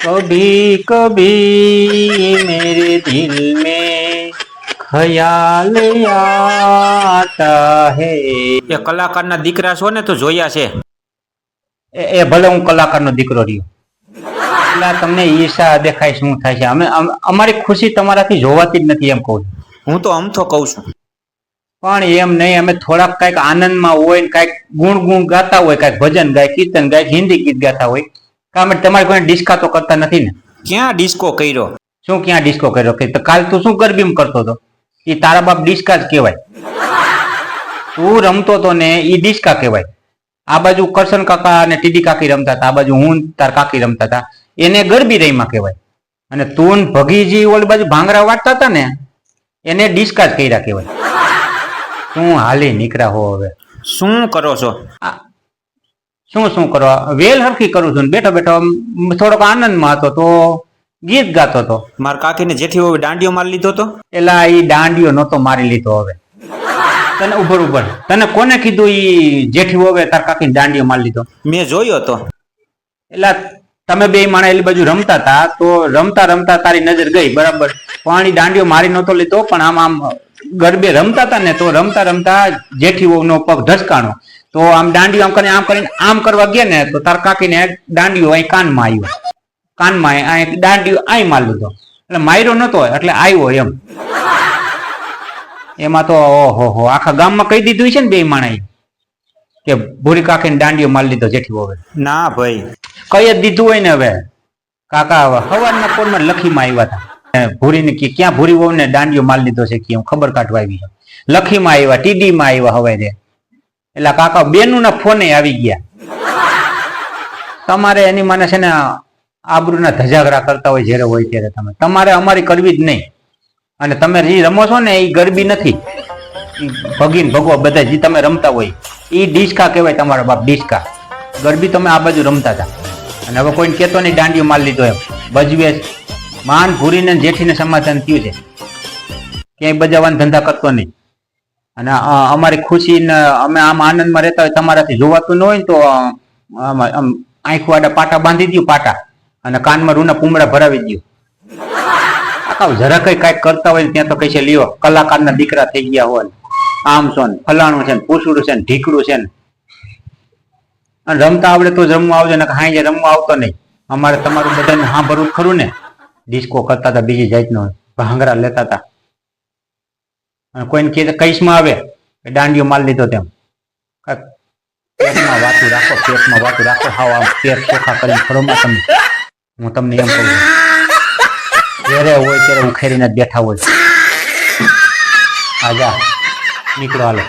कभी कभी मेरे दिल में ख्याल आता है એ કલાકારના દીકરા છો ને તો જોયા છે એ એ ભલે હું કલાકારનો દીકરો રહ્યો એટલે આ તમને ઈર્ષા દેખાય શું થાય છે અમે અમ- અમારી ખુશી તમારાથી જોવાતી જ નથી એમ કહું છું. હું તો અમથો કહું છું પણ એમ નહીં અમે થોડાક કઈક આનંદમાં હોય ને કઈક ગુણ ગુણ ગાતા હોય કઈક ભજન ગાય કીર્તન ગાય કે હિન્દી ગીત ગાતા હોય કે તમારે કોઈ ડિસ્કા તો કરતા નથી ને? ક્યાં ડિસ્કો કર્યો? શું ક્યાં ડિસ્કો કર્યો? કે કાલ તું શું ગરબીમ કરતો હતો? એ તારા બાપ ડિસ્કા જ કહેવાય. તું રમતો તો ને એ ડિસ્કા કહેવાય. આ બાજુ કરશન કાકા અને ટીડી કાકી રમતા હતા આ બાજુ હું તાર કાકી રમતા હતા. એને ગરબી રહીમાં કહેવાય. અને તું ભગીજી ઓલી બાજુ ભાંગરા વાટતા હતા ને એને ડિસ્કા જ કર્યા કહેવાય. શું હાલી નીકળ્યા હો હવે. શું કરો છો? શું શું કરવા? વેલ હરખી કરું છું ને બેઠો બેઠો થોડોક આનંદમાં હતો તો ગીત ગાતો હતો. મારા કાકીને જેઠી હોય દાંડિયો મારી લીધો તો? એલા એ દાંડિયો નતો મારી લીધો હવે. તને ઉભર ઉભર. તને કોને કીધું ઈ જેઠી હવે તાર કાકીને દાંડિયો મારી લીધો? મેં જોયો તો. એલા તમે બે માણા એલી બાજુ રમતા હતા તો રમતા રમતા તારી નજર ગઈ બરાબર? પાણી દાંડિયો મારી નતો લીધો પણ આમ આમ ગરબે રમતા હતા ને તો રમતા રમતા જેઠી નો પગ ઢસકાણો તો આમ દાંડિયો આમ કરીને આમ કરીને આમ કરવા ગયા ને તો તાર કાકીને દાંડિયો અહીં કાનમાં આવ્યો કાનમાં અહીં દાંડિયો અહીં માર લીધો. એટલે માર્યો નતો એટલે આવ્યો એમ. એમાં તો ઓહો હો આખા ગામમાં કહી દીધું છે ને બે માણા કે ભૂરી કાકીને દાંડિયો મારી લીધો જેઠી હવે ના ભાઈ. કઈ જ દીધું હોય ને હવે. કાકા હવે હવારના પોરમાં લખીમાં આવ્યા હતા ભૂરીને ને ક્યાં ભૂરી વહુ ને દાંડિયો માલ લીધો છે કે હું ખબર કાઢવા આવી. લખીમાં આવ્યા ટીડીમાં આવ્યા હવે એટલે કાકા બેનું ના ફોને આવી ગયા. તમારે એની મને છે ને આબરૂના ધજાગરા કરતા હોય જ્યારે હોય ત્યારે તમે. તમારે અમારી કરવી જ નહીં. અને તમે જે રમો છો ને એ ગરબી નથી. ભગીન ભગવા બધા જે તમે રમતા હોય એ ડિસ્કા કહેવાય તમારા બાપ ડિસ્કા. ગરબી તમે આ બાજુ રમતા હતા. અને હવે કોઈને કહેતો નહીં, દાંડિયો માર લીધો એમ. ભજવે માન ભૂરીને જેઠીને સમાધાન થયું છે. ક્યાંય બજાવવાનો ધંધા કરતો નહીં. અને અમારી ખુશી અમે આમ આનંદમાં રહેતા હોય તમારાથી જોવાતું ન હોય તો આમ આંખ વાડા પાટા બાંધી દઉં પાટા અને કાનમાં રૂના પૂમડા ભરાવી દઉં આખા જરા કઈ કાંઈક કરતા હોય ત્યાં તો કઈ છે, લ્યો, કલાકારના દીકરા થઈ ગયા હોય આમ છો ને, ફલાણું છે ને, પૂછડું છે ને, ઢીકડું છે ને. અને રમતા આવડે તો જ રમવા આવજો ને હાઈ રમવા આવતો નહીં. અમારે તમારું બધાને હા ભરવું ખરું ને. ડિસ્કો કરતા હતા, બીજી જાતનો, ભાંગરા લેતા હતા. અને કોઈને કે કૈશમાં આવે. કે દાંડિયો માલ લીધો તેમ. પેટમાં વાતું રાખો, પેટમાં વાતું રાખો. હાવ આમ પેટ ચોખા કરીને ખરોમાં તમે. હું તમને એમ કહું જ્યારે હોય ત્યારે ઉખેરીને જ બેઠા હોય. આજા, નીકળો હાલો.